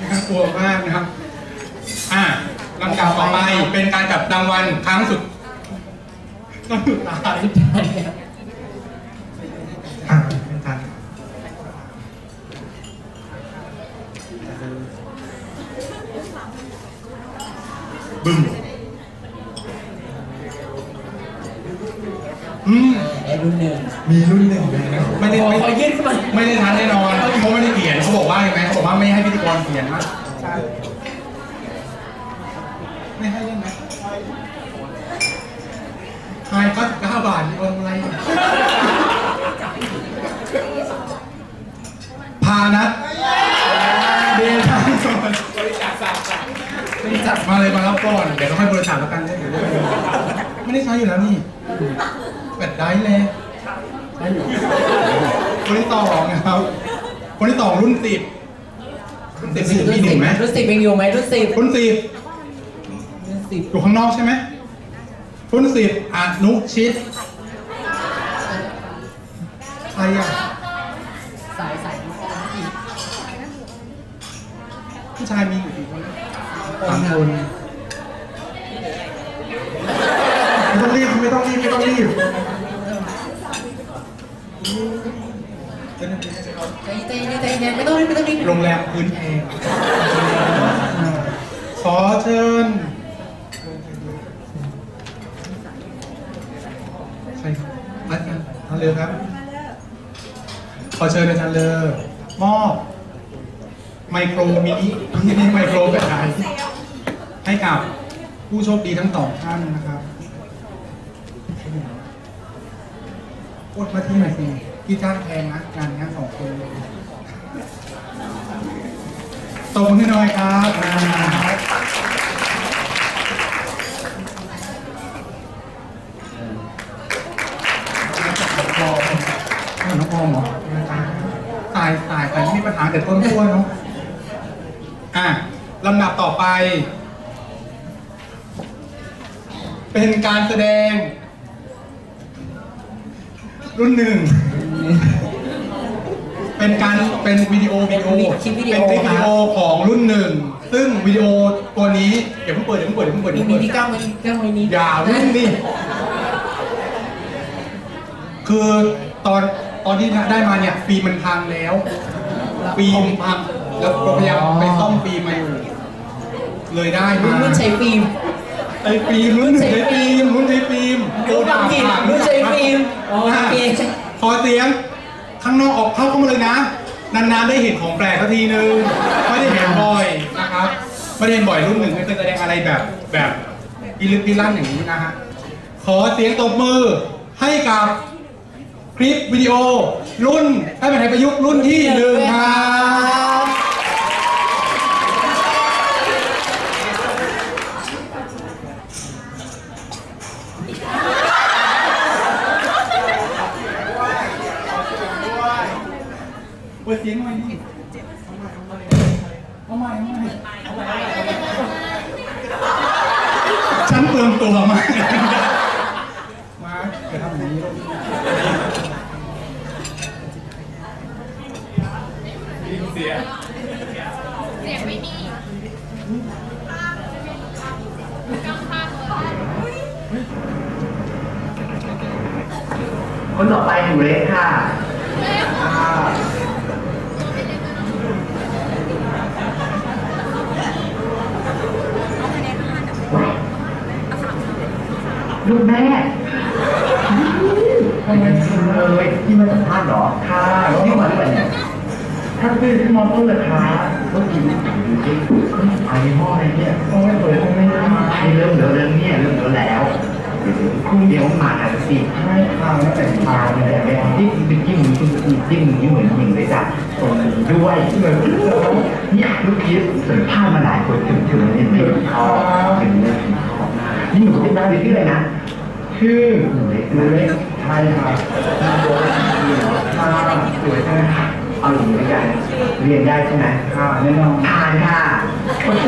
น่ากลัวมากนะครับ อ่าลำดับต่อไปเป็นการจับรางวัลครั้งสุดครั้งสุดท้ายอ่าเป็นการบึ้มอืม ไอ้ รุ่นหนึ่งมีรุ่นหนึ่งแล้วไม่ได้ขอไม่ขอยื่นขึ้นมา ไม่ได้ทันแน่นอนเขาไม่ได้เขียนเขาบอกว่าอย่างไรเขาบอกว่าไม่ให้พิธีกรเขียนนะใช่ไม่ให้เล่นนะทายก็เก้าบาทโอนอะไรพานัทเดชาสมนบริจาคสามสามบริจาคมาเลยมาแล้วก่อน เดี๋ยวเราค่อยบริจาคแล้วกันเดี๋ยวไม่ได้ใช้อยู่แล้วนี่ แบตได้เลยใช้อยู่ คนที่ต่อนะครับ คนที่ต่อรุ่นสิบรุ่นสิบมีรุ่นหสินึ่บงไหมรุ่นสิบยังอยู่ไหมรุ่นสิบรุ่นสิบรุ่นสิบอยู่ข้างนอกใช่ไหมรุ่นสิบอนุชิตใครอะสายสายผู้ชายมีอยู่กี่คนสามคนไม่ต้องรีบไม่ ต้องรีบไม่ต้องรีบใจใจเย็นใจเย็นไม่ต้องรีบไม่ต้องรีบ โรงแรมพื้นแพงขอเชิญใครครับอาจารย์อาเรือครับ ขอเชิญอาจารย์เลอมอบไมโครมินิมินิไมโครแบบไหนให้กับผู้โชคดีทั้งสองท่านนะครับ ดมาที่หน่อยสิที่จ้างแพงนะงานงานสองคนตบมือให้หน่อยครับน้องออมน้องออมเหรอตายตายแต่ไม่มีปัญหาแต่ต้นขั้วเนาะอะลำดับต่อไป เป็นการแสดง รุ่นหนึ่ง เป็นการเป็นวิดีโอวิดีโอคลิปวิดีเป็โอนคลิปวิคดีรัโอบของรุ่นหนึ่ง ซึ่งวิดีโอตัวนี้เดี๋ยวเพิ่งเปิดเดี๋ยวเพิ่งเปิดเดี๋ยวเพิ่งเปิดมีเดี๋ยวมีเพิ่งเปิด ที่กล้องไว้กล้องไว้นี้อย่าวิ่งดิ คือตอนตอนที่ได้มาเนี่ยฟิล์มมันพังแล้ว ฟิล์มพังแล้วเราพยายามไปซ่อมฟิล์มมาอยู่เลยได้รุ่นมารุ่นใช้ฟิล์ม ไอ้ฟิล์มรุ่นหนึ่งใช้ฟิล์มรุ่นใช้ฟิล์มรุ่นผิดรุ่นใช้ฟิล์มโอเคขอเสียง ข้างนอกออกเข้าเข้ามาเลยนะ นานๆได้เห็นของแปลกสักทีนึงไม่ได้เห็นบ่อยนะครับไม่ได้เห็นบ่อยรุ่นหนึ่งไม่เคยแสดงอะไรแบบแบบอีลึกอีลั่นอย่างนี้นะฮะขอเสียงตบมือให้กับคลิปวิดีโอรุ่นให้เป็นไทยประยุกต์รุ่นที่หนึ่งครับ ปิดเสียงหน่อยดิเอาใหม่เอาใหม่เอาใหม่ฉันเปลืองตัวมากมาอย่าทำอย่างนี้ลูกเสียเสียไม่มีกล้องภาเลยคนต่อไปหนูเล็กค่ะ ลูกแม่ทำไมคุณเลยที่มาสัมภาษณ์เหรอค่ะแล้วนี่มาด้วยเนี่ยถ้าเป็นที่มอเตอร์ราคาก็กินดูสิไอ้ห้ออะไรเนี่ยโอ้ยเปิดคงไม่ได้ไอ้เริ่มเหลือเรื่องเนี่ยเริ่มเหลือแล้วครู่เดี๋ยวมาหาสิให้ข้าวแล้วแต่ปลาเนี่ยไปที่เป็นที่มึงที่ที่มึงที่เหมือนมึงเลยจ้ะตรงนี้ด้วยเนี่ยลูกพีชสัมภาษณ์มาหลายคนถึงถึงนี่ติดคอถึงเลยถึงคอนี่หนูเป็นได้หรือชื่ออะไรนะ ชื่อหนูเล็กหนูเล็กใช่ครับนามสกุลค่ะสวยใช่ไหมคะเอาอย่างนี้กันเรียนได้ใช่ไหมค่ะแน่นอนผ่านค่ะโอเค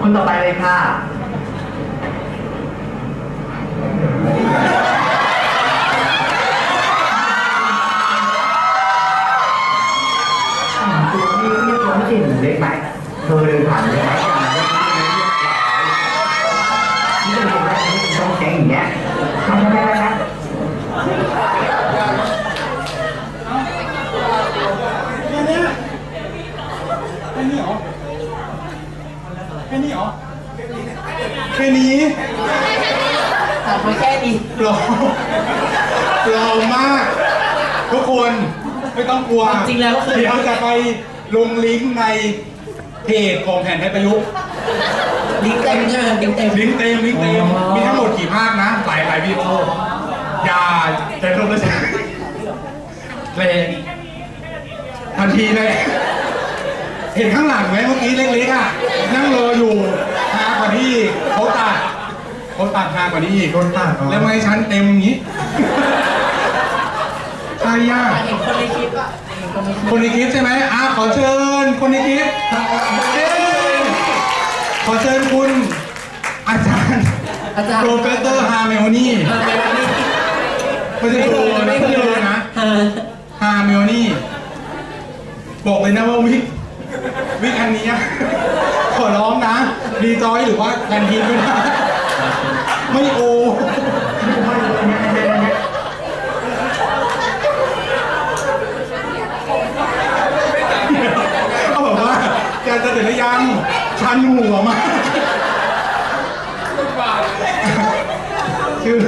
คนต่อไปเลยค่ะ เธอเดินผ่านเลยนะที่จะทำได้ต้องแกงอย่างเงี้ยทำได้ไหมครับแค่นี้หรอแค่นี้หรอแค่นี้ถามมาแค่ดีเปล่าเปล่ามาก ทุกคนไม่ต้องกลัว จริงแล้วเดี๋ยวจะไปลงลิงก์ใน เพจของแผ่นไทยประยุกต์ลิงก์เต็มใช่ไหมลิงก์เต็ม ลิงก์เต็มลิงก์เต็ม อ๋อ มีทั้งหมดกี่ภาคนะ หลายหลายวิดีโออย่าจะลงเลยเพลงทันทีเลย เห็นข้างหลังไหมเมื่อกี้เล็กๆอะ นั่งรออยู่ฮากว่าที่เขาตัดเขาตัดฮากว่านี้อีกโดนตัดเหรอ แล้วไม่ชั้นเต็มอย่างนี้ ใช่ยาก เห็นคนในคลิปอะเห็น คนในคลิปคนในคลิปใช่ไหมอะขอเชิญคนในคลิปเอ้ยขอเชิญคุณอาจารย์อาจารย์โปรเฟสเตอร์ฮาร์เมโอนี่มาไปวันนี้ไม่ใช่โปรนะไม่ใช่โปรนะฮะฮาร์เมโอนี่บอกเลยนะว่าวิกวิกอันนี้อะขอร้องนะรีจอยหรือว่าแทนทีมด้วยนะไม่โอ เขาบอกว่าแกจะเสร็จหรือยั งชันหัวมากชื่อ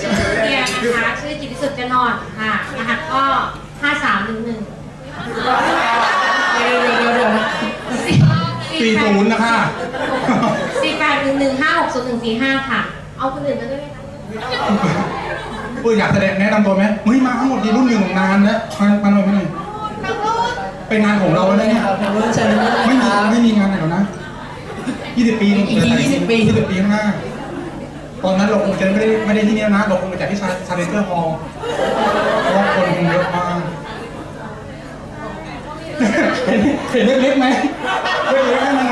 ชื่อเดียนะคะชื่อจิตรสุดจะนอนค่ะรหัสก็ห้าสามหนึ่งหนึ่งเดี๋ยวเดี๋ยวเดี๋ยวเดี๋ยวนะสี่ศูนย์นะคะสี่แปดหนึ่งหนึ่งห้าหกศูนย์หนึ่งสี่ห้าค่ะ เอาคนอื่นมาด้วยไหมคะปุ้ยอยากแสดงแนะนำตัวไหมเฮ้ยมาทั้งหมดดีรุ่นหนึ่งของนานแล้วมามาหน่อยมาหน่อยทางรุ่น เป็นงานของเราแล้วเนี่ยครับทางรุ่นเชิญนะไม่คมีรับไม่มีงานไหนแล้วนะ20 ปีอีกที20 ปี 20 ปีข้างหน้า ตอนนั้นเราคงจะไม่ได้ไม่ได้ที่เนี่ยนะ เราคงไปจากที่ชาชาเลนเจอร์ฮอลล์เพราะว่าคนคงเยอะมาก เห็นเห็นเล็กๆไหมเล็กๆนั่นนะ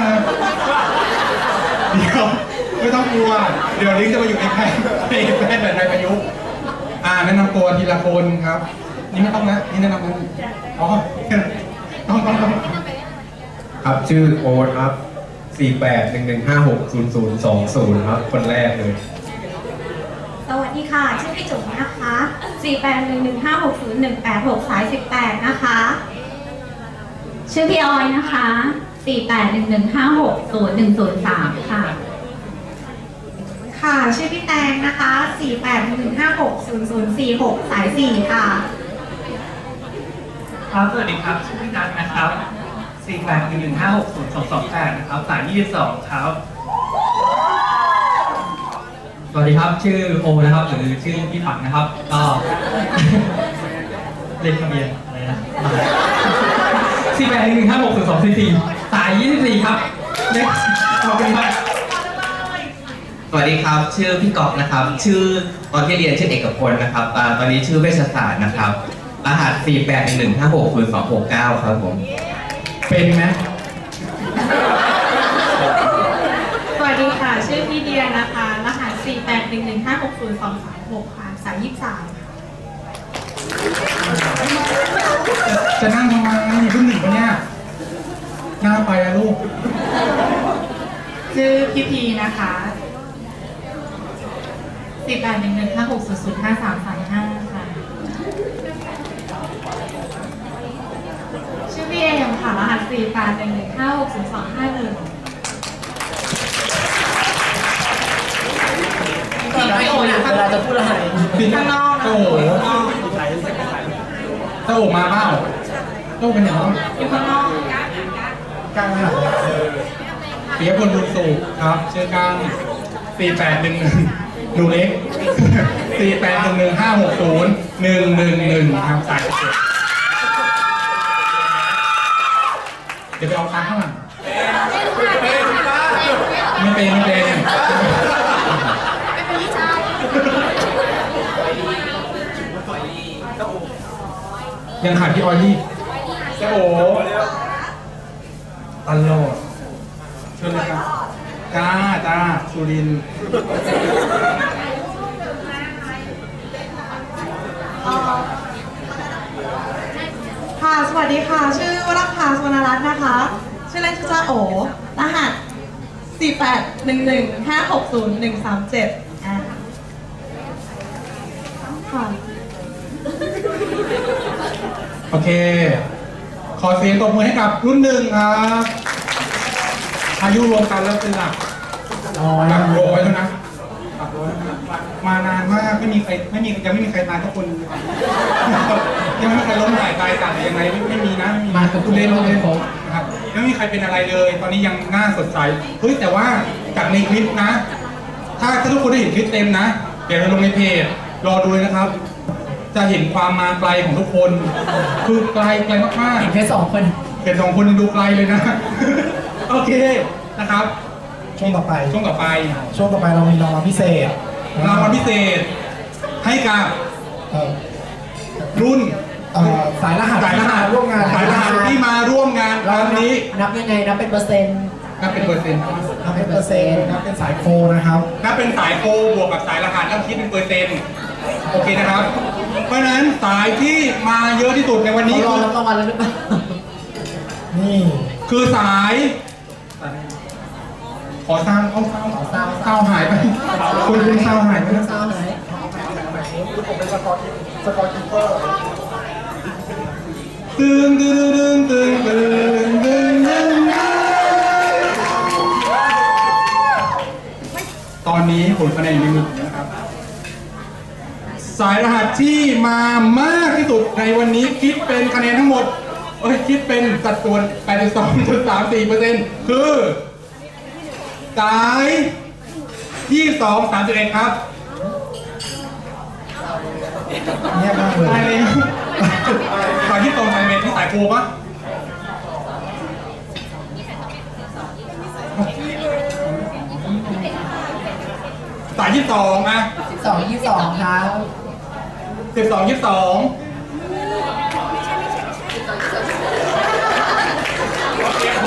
เดี๋ยวไม่ต้องกลัว เดี๋ยวลิงก์จะมาอยู่ในแพทย์ในแพทย์แบบไทยประยุกต์อ่าแนะนำตัวทีละคนครับ นี่ไม่ต้องนะนี่แนะนำนะอ๋อ ต้องต้องต้องครับชื่อโอ๊ตครับ 4811560020 ครับ คนแรกเลย สวัสดีค่ะ ชื่อพี่จุ๋มนะคะ 481156018สาย 18 นะคะ ชื่อพี่ออยนะคะ 48115601103 ค่ะ ค่ะ ชื่อพี่แตงนะคะ 48115600046 สาย 4 ค่ะ ครับสวัสดีครับชื่อพี่นัทนะครับ4 8 1 1 5 6 0 2 2 8นะครับสาย22ครับสวัสดีครับ ชื่อโอนะครับหรือชื่อพี่ผักนะครับ ก็เลขทะเบียนอะไรนะสี่แปดหนึ่งห้าหกศูนย์สองสี่สี่สายยี่สิบสี่ครับเลขขอบคุณครับสวัสดีครับ ชื่อพี่กอบนะครับ ชื่อตอนที่เรียนชื่อเอกพลนะครับตอนนี้ชื่อเวชศาสตร์นะครับ รหัส 4 8 1 1 5 6 0 2 6 9 ครับผม เป็นไหมสวัสดีค่ะ ชื่อพี่เดียนะคะ รหัส 4 8 1 1 5 6 0 2 3 6 ค่ะ สาย 23จะนั่งทำไมนี่เพิ่งหนึ่งปเนี่ยน่าไปแล้วลูก ชื่อพี่พีนะคะ 4 8 1 1 5 6 0 0 5 3 3 5 พี่เอมค่ะรหัสสี่แปดหนึ่งหนึ่งห้าหกศูนย์สองห้าหนึ่งก่อนไม่โอนเวลาจะพูดอะไรปิดข้างนอกนะโอ้โหเจ้าโอมาเปล่าเจ้าเป็นอย่างไรอยู่ข้างนอกกลางอะเปียพลบุญสูครับชื่อกลางสี่แปดหนึ่งหนึ่งหนูเล็กสี่แปดหนึ่งหนึ่งห้าหกศูนย์หนึ่งหนึ่งหนึ่งครับสายเจ็ ดเดี๋ยวไปเอาตังค์ข้างหลังไม่เป็นไม่เป็นยังขาดพี่ออยลี่เจ้าโอตลอดเชิญเลยครับจ้าจ้าสุรินทร์ ค่ะ สวัสดีค่ะ ชื่อวรักภาสวรรณรัตน์นะคะ ชื่อเล่นชื่อจ้าโอ รหัสสี่แปดหนึ่งหนึ่งห้าหกศูนย์หนึ่งสามเจ็ดค่ะโอเค ขอเสียงตบมือให้กับรุ่นหนึ่งครับ อายุรวมกันแล้วเป็นหลักหลักโลไว้เท่านั้น มานานมากไม่มีใครไม่มียังไม่มีใครตายทุกคนเลยครับยังไม่มีใครล้มหายตายจากหรือยังไงไม่ไม่มีนะไม่มีมาครบทุเล่นทุกคนทุเล่นครบนะครับยังไม่มีใครเป็นอะไรเลย ตอนนี้ยังหน้าสดใสเฮ้ยแต่ว่าจากในคลิปนะ ถ้าถ้าทุกคนได้เห็นคลิปเต็มนะ เดี๋ยวเราลงในเพจรอดูเลยนะครับ จะเห็นความมาไกลของทุกคน คือไกลไกลมากเห็นแค่สองคนๆเป็นสองคนยังดูไกลเลยนะ โอเคนะครับ ช่วงต่อไป ช่วงต่อไป ช่วงต่อไปเรามีรางวัลพิเศษ รางวัลพิเศษ ให้กับเอ่อรุ่นเอ่อสายรหัสสายรหัสร่วมงานสายรหัสที่มาร่วมงานครั้งนี้นับยังไงนับเป็นเปอร์เซ็นต์นับเป็นเปอร์เซ็นต์นับเป็นเปอร์เซ็นต์นับเป็นสายโคนะครับ นับเป็นสายโคบวกกับสายรหัสแล้วคิดเป็นเปอร์เซ็นต์โอเคนะครับ เพราะฉะนั้นสายที่มาเยอะที่สุดในวันนี้เขารอคือรับรางวัลแล้วหรือเปล่านี่คือสาย ขอซาวเอาซาวซาวซาวหายไปคุณคุณซาวหายไปนะเศร้าหายผมเป็นสกอร์สกอร์คีเปอร์ตึงตึงตึงตึงตึงตึงตึงตอนนี้ผลคะแนนอยู่ในมือผมนะครับ สายรหัสที่มามากที่สุดในวันนี้คิดเป็นคะแนนทั้งหมดเอ้ยคิดเป็นสัดส่วน 82.34%คือ สายที่2 31ครับเงียบมากเลยสายเลยสายที่2 31ที่สายโกปะสายที่สองอะสิบสองยี่สิบสองครับสิบสองยี่สิบสอง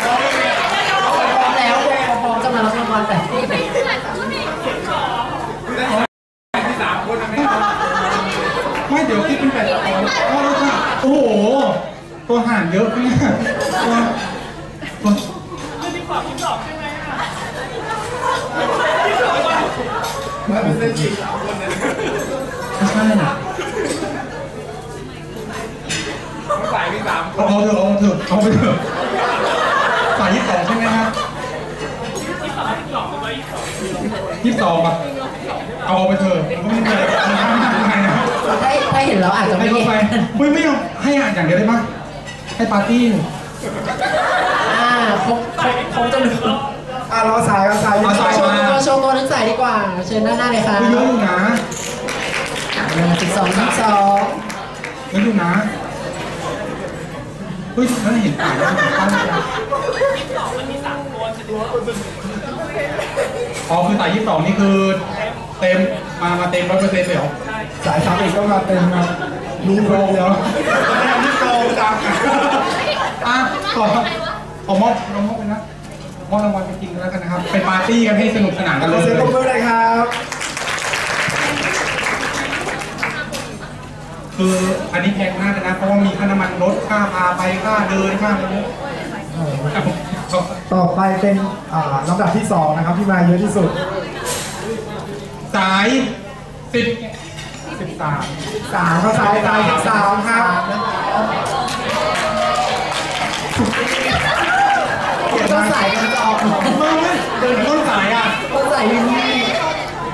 พร้อมแล้วพร้อมจะมารับรางวัลแต่ ไม่เดี๋ยวคิดเป็นแปดสอง โอ้โห ตัวห่านเยอะเนี่ยตัวตัวไม่มีความคิดหรอกใช่ไหมอะมาเป็นเส้จีบสามคนนึยไม่ใช่นะฝ่ายที่สามเอาเถอะเอาเถอะเอาไปเถอะฝ่ายที่สองใช่ไหมฮะยี่สองยี่สองมาที่สองอะเอาไปเถอะมันก็ไม่เป็นไร ถ้าถ้าเห็นแล้วอาจจะให้ไม่เขาเห็นไปไม่ไม่เอาให้อ่านอย่างเดียวได้ปะให้ปาร์ตี้อ่าครบครบครบจนถึงอะเราสายเราสายเอาสายโชว์มาตัวโชว์ตัวทั้งสายดีกว่า เชิญด้านหน้าเลยครับเยอะอยู่นะสิบสองยี่สิบสองเยอะอยู่นะเฮ้ยแล้วเห็นป่ายแล้วตั้งใจอ๋อคือสายยี่สิบสองนี่คือ เต็มมามาเต็มร้อยเปอร์เซ็นต์เลยเหรอ สายสามเอกก็มาเต็มมารู้โปรแล้วนี่โกงจังอะขอขอมอบเรามอบไปนะมอบรางวัลไปจริงแล้วกันนะครับไปปาร์ตี้กันให้สนุกสนานกันขเลอเสียงยปรบมือเลยครับคืออันนี้แพงมากเลยนะเพราะว่ามีค่าน้ำมันรถค่าพาไปค่าเดินค่าอะไรเนี่ยครับผมต่อไปเป็นอ่าลำดับที่สองนะครับที่มาเยอะที่สุด สายสิบ สามสามครับสายสายที่สามครับต้นสายกันจะออกม่ไม่เดินต้นสายอะต้นสายวินนี่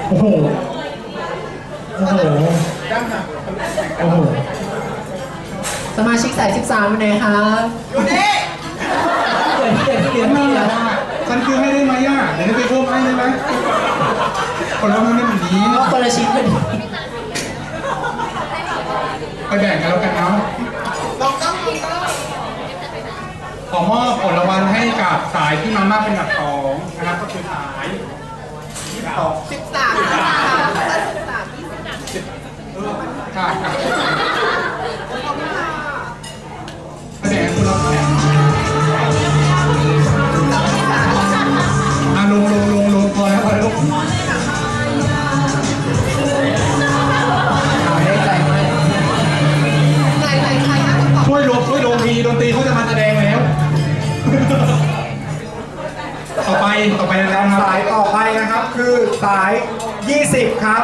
โอ้โหโอ้โหโอ้โหสมาชิกสายสิบสามเป็นไงครับอยู่นี่เกิดเกิดที่เดือที่นแหล้ละวว่าฉันคือให้ได้ไหมอะเดี๋ยวไปเพิ่มให้ได้ไหมคนละมันไม่แบบนี้คนละชิ้นพอดี ไปแบ่งกันแล้วกันเนาะขอมอบผลรางวัลให้กับสายที่มามากเป็นอันดับสองนะครับก็คือสายยี่สิบสองสิบสามค่ะแส ต่อไปต่อไปแล้วนะครับสายต่อไปนะครับคือสาย 20 ครับ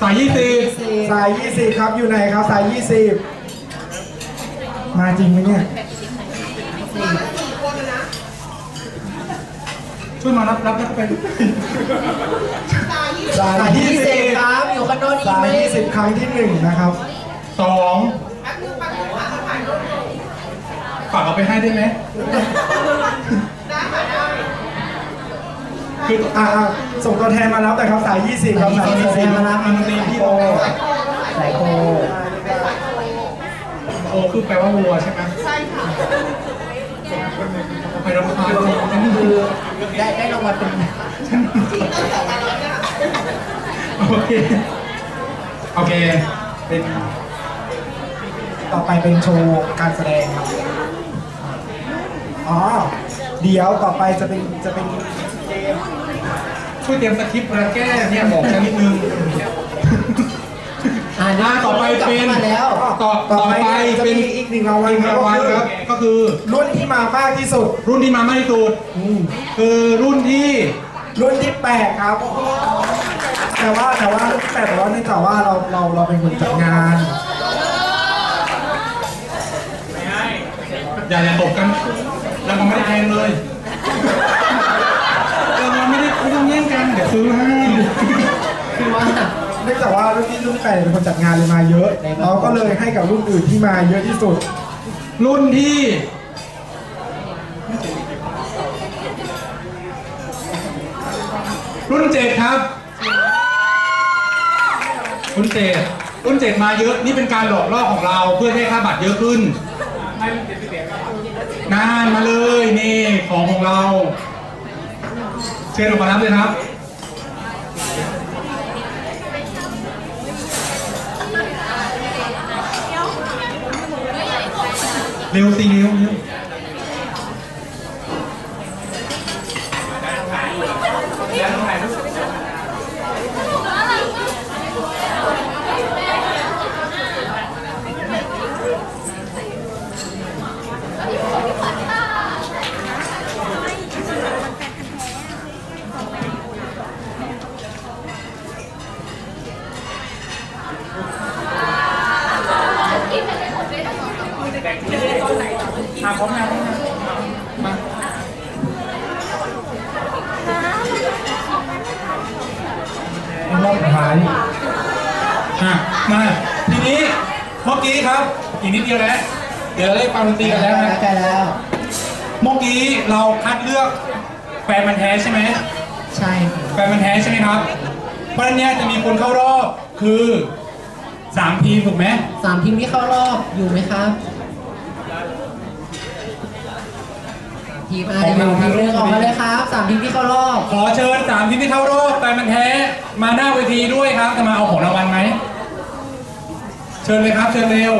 สายยี่สิบสาย 20 ครับอยู่ไหนครับสาย 20 มาจริงไหมเนี่ยช่วยมารับรับรับไปสายสายสายที่ที่สิสิบบครับอยู่ข้างนอกนี่สายไม่ที่สิบครั้งที่หนึ่งนะครับสองฝากเอาไปให้ได้ไหม คืออ่าส่งตัวแทนมาแล้วแต่ครับสายยี่สิบครับสายยี่สิบมารับอันนี้พี่โอสายโคโอคือแปลว่าวัวใช่ไหมใช่ค่ะไปรับประทานคือได้ได้รางวัลเป็นโอเค โอเค เป็น ต่อไปเป็นโชว์การแสดงครับ อ๋อ เดี๋ยวต่อไปจะเป็นจะเป็น ช่วยเตรียมสคริปต์มาแก้เนี่ยบอกฉันนิดนึงอ่าอ่าต่อไปเป็นมาแล้วต่อต่อไปจะเป็นมีอีกหนึ่งรางวัลอีกรางวัลครับ ก็คือรุ่นที่มามากที่สุด รุ่นที่มามากที่สุดคือรุ่นที่รุ่นที่แปดครับแต่ว่าแต่ว่ารุ่นที่แปดแต่ว่าเนื่องจากว่าเราเราเราเป็นคนจัดงานอย่าอย่าตบกันรางวัลไม่ได้แพงเลยรางวัล ไม่ต้องแย่งกันเดี๋ยวซื้อให้คือว่าเนื่องจากว่ารุ่นที่รุ่นแปดเป็นคนจัดงานเลยมาเยอะเราก็เลยให้กับรุ่นอื่นที่มาเยอะที่สุด รุ่นที่รุ่นเจ็ดครับ รุ่นเจ็ดรุ่นเจ็ดมาเยอะนี่เป็นการหลอกล่อของเราเพื่อให้ค่าบัตรเยอะขึ้นนานมาเลยนี่ของของเรา เชิญออกมารับเลยครับเร็วสิเร็วเร็วอะพร้อมนะพร้อมนะมา รอบ สุดท้ายอะมาทีนี้เมื่อกี้ครับ อีกนิดเดียวแล้วเดี๋ยวเราได้ฟังดนตรีกันแล้วนะใกล้แล้ว เมื่อกี้เราคัดเลือกแฟนมันธุ์แท้ใช่ไหมใช่แฟนมันธุ์แท้ใช่ไหมครับ เพราะฉะนั้นเนี่ยจะมีคนเข้ารอบคือสามทีมถูกไหมสามทีมที่เข้ารอบอยู่ไหมครับ ทีมอะไรอยู่ทีมเรื่องออกมาเลยครับสามทีมที่เข้ารอบขอเชิญสามทีมที่เข้ารอบแฟนมันแท้มาหน้าเวทีด้วยครับจะมาเอาของรางวัลไหมเชิญเลยครับเชิญเร็ว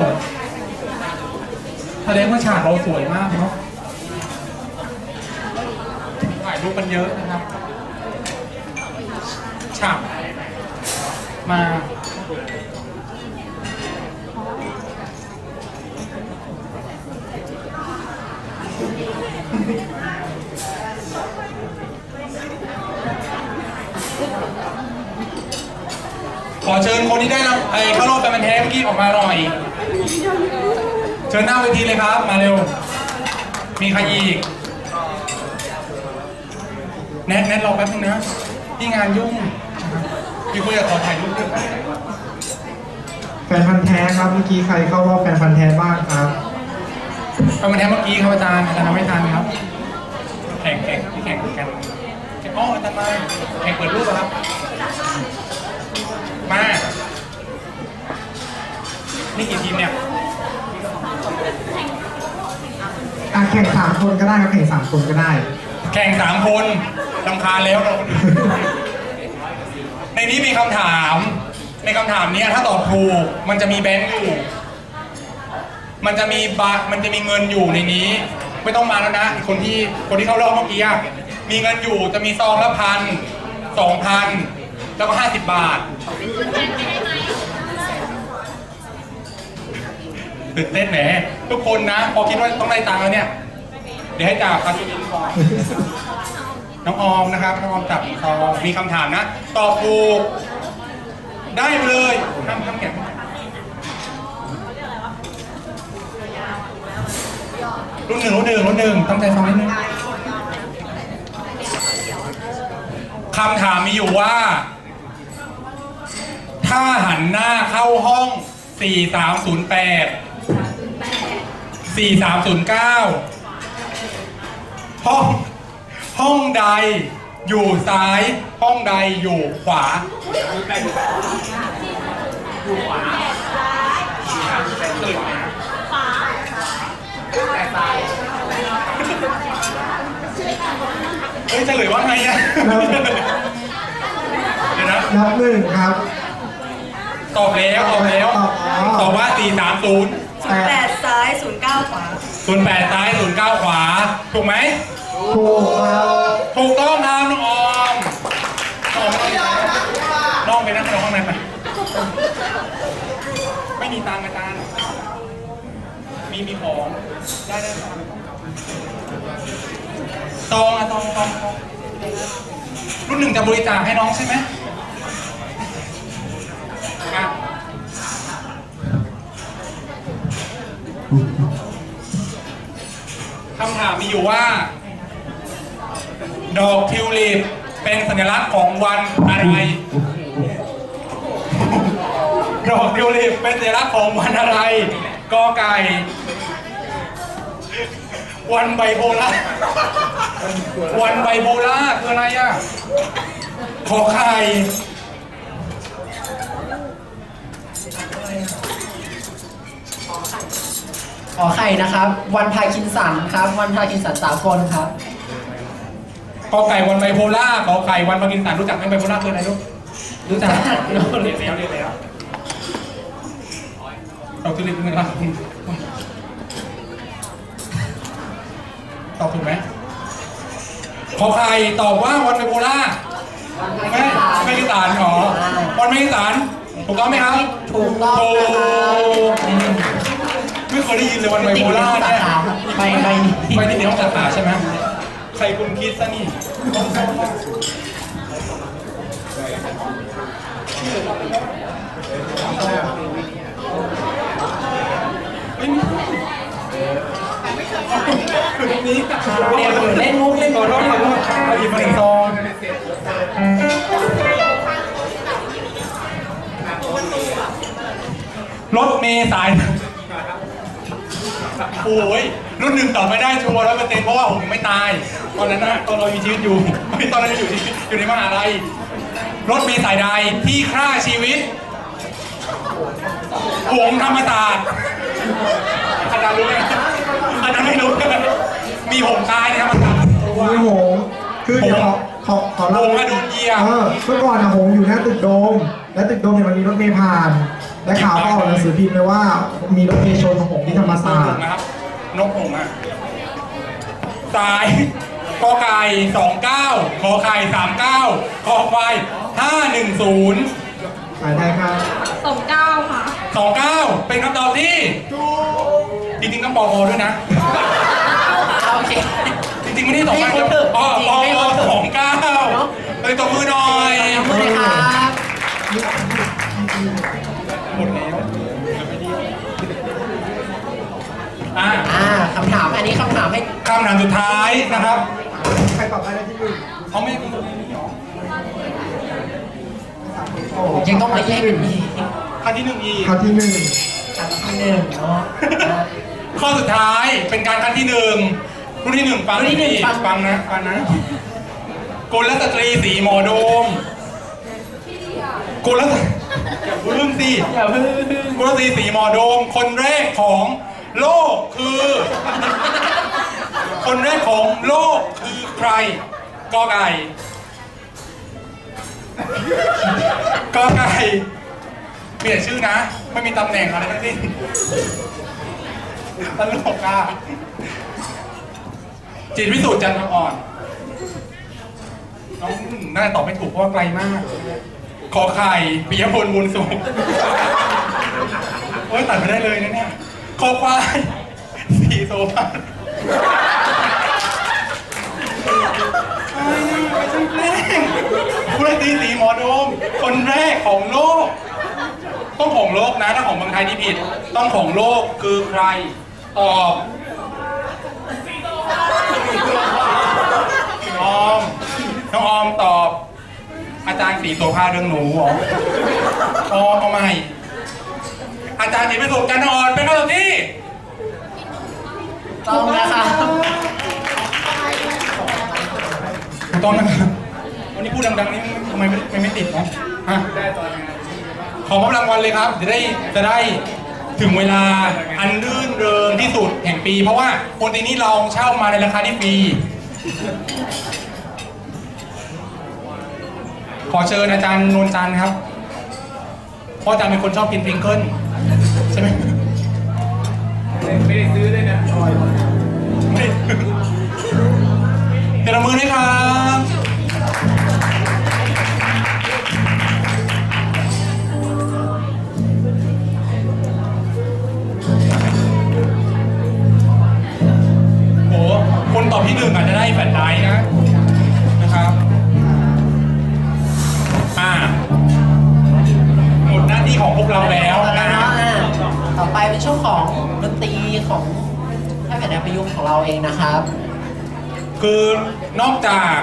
แสดงว่าฉากเราสวยมากเนาะถ่ายรูปมันเยอะนะครับฉากมา เชิญคนที่ได้รับไอ้เข้ารอบแฟนมันธุ์แท้เมื่อกี้ออกมาหน่อย เชิญหน้าเวทีเลยครับ มาเร็ว มีใครอีก แนทแนทรอแป๊บนึงนะที่งานยุ่งพี่คุยกับขอถ่ายรูปด้วยแฟนพันธ์แท้ครับเมื่อกี้ใครเข้ารอบแฟนพันธ์แท้บ้างครับแฟนมันธุ์แท้เมื่อกี้ครับอาจารย์อาจารย์ทำไม่ทันครับแข่งแข่งที่แข่งกันแข่งอ๋ออาจารย์มาแข่งเปิดรูปอะครับ มานี่กี่ทีมเนี่ย อะแข่งสามคนก็ได้ครับแข่งสามคนก็ได้ แข่งสามคนลำคาญแล้วเราคนอื่นในนี้มีคำถาม ในคำถามเนี้ยถ้าตอบถูกมันจะมีแบงค์อยู่ มันจะมีบามันจะมีเงินอยู่ในนี้ ไม่ต้องมาแล้วนะ คนที่คนที่เข้ารอบเมื่อกี้อะมีเงินอยู่จะมีซองละพันสองพัน แล้วก็ห้าสิบบาทตื่นเต้นแหมทุกคนนะ พอคิดว่าต้องได้ตังค์แล้วเนี่ย เดี๋ยวให้จ่าคาสิลินก่อนน้องออมนะครับน้องออมจับซองมีคำถามนะ ตอบถูกได้ไปเลยห้ามห้ามแกะรุ่นหนึ่งรุ่นหนึ่งรุ่นหนึ่งตั้งใจฟังนิดนึงคำถามมีอยู่ว่า ถ้าหันหน้าเข้าห้อง 4308 4309 ห้องห้องใดอยู่ซ้าย ห้องใดอยู่ขวา เฮ้ยเฉลยว่าไงอะ เดี๋ยวนะนับหนึ่งครับ ตอบแล้วตอบแล้วตอบว่า 430แปดแปดซ้ายศูนย์เก้าขวา 08ซ้าย09 ขวา ถูกไหม ถูกครับถูกต้องครับน้องออมออมน้องไปนั่งในห้องไหนไปไม่มีตังค์อาจารย์มีมีของได้ได้ครับตองอะตองตองตองรุ่นหนึ่งจะบริจาคให้น้องใช่ไหม คำถามมีอยู่ว่า ดอกทิวลิปเป็นสัญลักษณ์ของวันอะไร ดอกทิวลิปเป็นสัญลักษณ์ของวันอะไร กอไก่ วันไบโพล่า วันไบโพล่าคืออะไรอะ ขอไข่ ขอไข่นะครับ วันพาคินสันครับ วันพาคินสันสากลครับกอไก่วันไบโพล่าขอไข่วันพาร์กินสันรู้จักไหมไบโพล่าคืออะไรลูกรู้จักเรียนแล้วเรียนแล้วดอกทิวลิปเป็นไงบ้าตอบถูกไหมขอไข่ตอบว่าวันไบโพล่าไม่ไม่กินสานหรอวันไม่กินสานถูกต้องไหมครับ ถูกต้องนะครับ ไม่เคยได้ยินเลยวันไบโพล่าเนี่ยไปไปไปที่ในห้องสาขาใช่ไหมใครคุณคิดซะนี่ไม่มีคือตรงนี้เดี๋ยวเล่นมุกเล่นขมุอกโทษขอโทษเอาหยิบมาหนึ่งซองรถเมย์สาย โอ้ยรุ่นหนึ่งตอบไม่ได้ชัวร์ร้อยเปอร์เซ็นต์เพราะว่าผมไม่ตาย ตอนนั้นนะตอนเรามีชีวิตอยู่ไม่ตอนนั้นอยู่ที่อยู่ในมหาลัยรถเมล์สายใดที่ฆ่าชีวิตหวงธรรมศาสตร์อาจารย์รู้ไหมอาจารย์ไม่รู้มีหงส์ตายในธรรมศาสตร์มีหงส์คือเดี๋ยวขอขอขอหเล่างส์อดุลเยียเออเมื่อก่อนอะหงส์อยู่หน้าตึกโดม และตึกโดมเนี่ยมันมีรถเมล์ผ่าน และข่าวก็ออกหนังสือพิมพ์เลยว่า มีรถเมล์ชนหงส์ที่ธรรมศาสตร์นะครับ นกหงส์อะสายกอไก่สองเก้าขอไข่สามเก้าคอควายห้าหนึ่งศูนย์สายไทยครับสองเก้าค่ะสองเก้าเป็นคำตอบที่จริงๆต้องปอพอด้วยนะ โอเค จริงๆไม่ได้สองให้เก้าคนเถอะอ๋ นนี้คำถามให้คำถามสุดท้ายนะครับ ใครตอบได้ที่หนึ่งเขาไม่มีคนนี้หรอโอ้ยังต้องมาแยกกันอีกขั้นที่หนึ่งอีกข้อที่หนึ่งชั้นที่หนึ่งเนาะอ่าข้อสุดท้ายเป็นการขั้นที่หนึ่งรุ่นที่หนึ่งฟังรุ่นที่หนึ่งดีฟังฟังนะฟังนะกุลสตรีสีหมอโดมกุลสอย่าเพึ่งสิอย่าเพิ่งกุลสตรีสีหมอโดมคนแรกของ โลกคือ คนแรกของโลกคือใครกอไก่กอไก่เปลี่ยนชื่อนะ ไม่มีตำแหน่งอะไรทั้งสิ้นตลกอะจิตวิสุทธิ์จันทร์อ่อนน้องน่าตอบไม่ถูกเพราะว่าไกลมาก ขอไข่ปิยพลบุญสุขโอ้ยตัดไม่ได้เลยนะเนี่ย ขอควายสีโซฟาไม่ใช่แกล้งผู้ตีสีหมอโดม คนแรกของโลก ต้องของโลกนะถ้าของเมืองไทยนี่ผิด ต้องของโลกคือใคร ตอบออมน้องออมตอบ อาจารย์สีโสภาเรื่องหนูหรออ๋อเอาใหม่ อาจารย์สีประสบการณ์อ่อนเป็นคำตอบที่ต้องนะครับถูกต้องนะครับวันนี้พูดดังๆนี่ทำไมไม่ไม่ไม่ติดเนาะฮะขอมอบรางวัลเลยครับ จะได้จะได้ถึงเวลาอันรื่นเริงที่สุดแห่งปี เพราะว่าคนตีนี้เราเช่ามาในราคาที่ฟรีขอเชิญอาจารย์นวลจันทร์ครับเพราะอาจารย์เป็นคนชอบกินพริงเกิลใช่ไหม ไม่ได้ซื้อเลยนะไม่ได้เดี๋ยวเรามือด้วยครับโหคนตอบที่หนึ่งอาจจะได้แฟนไดนะ ช่วงของดนตรีของค่ายแผ่นแดนประยุกต์ของเราเองนะครับ คือนอกจาก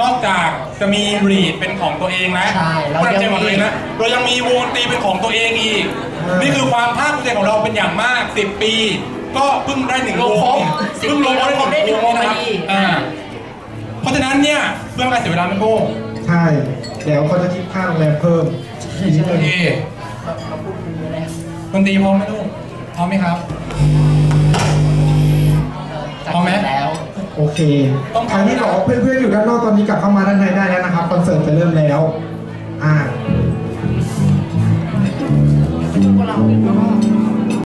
นอกจากจะมีรีดเป็นของตัวเองนะใช่เราเรายังจะของตัวเองนะเรายังมีวงดนตรีเป็นของตัวเองอีก นี่คือความภาคภูมิใจของเราเป็นอย่างมาก 10 ปี ก็เพิ่งได้หนึ่งวงเพิ่งลงได้หนึ่งวงนะครับอ่าเพราะฉะนั้นเนี่ยเพื่อไม่ให้การเสียเวลาไม่โก้ใช่ เดี๋ยวเขาจะคิดค่าโรงแรมเพิ่มอีกนิดโอนึงเคเราพูดคุย กันแล้วดนตรีพร้อมไหมลูกพร้อมไหมครับ จัดพร้อมไหม แล้วโอเคต้องใครที่บอกว่าเพื่อนๆอยู่ด้านนอกตอนนี้กลับเข้ามาด้านในได้แล้วนะครับคอนเสิร์ตจะเริ่มแล้ว อ่าพวกเรา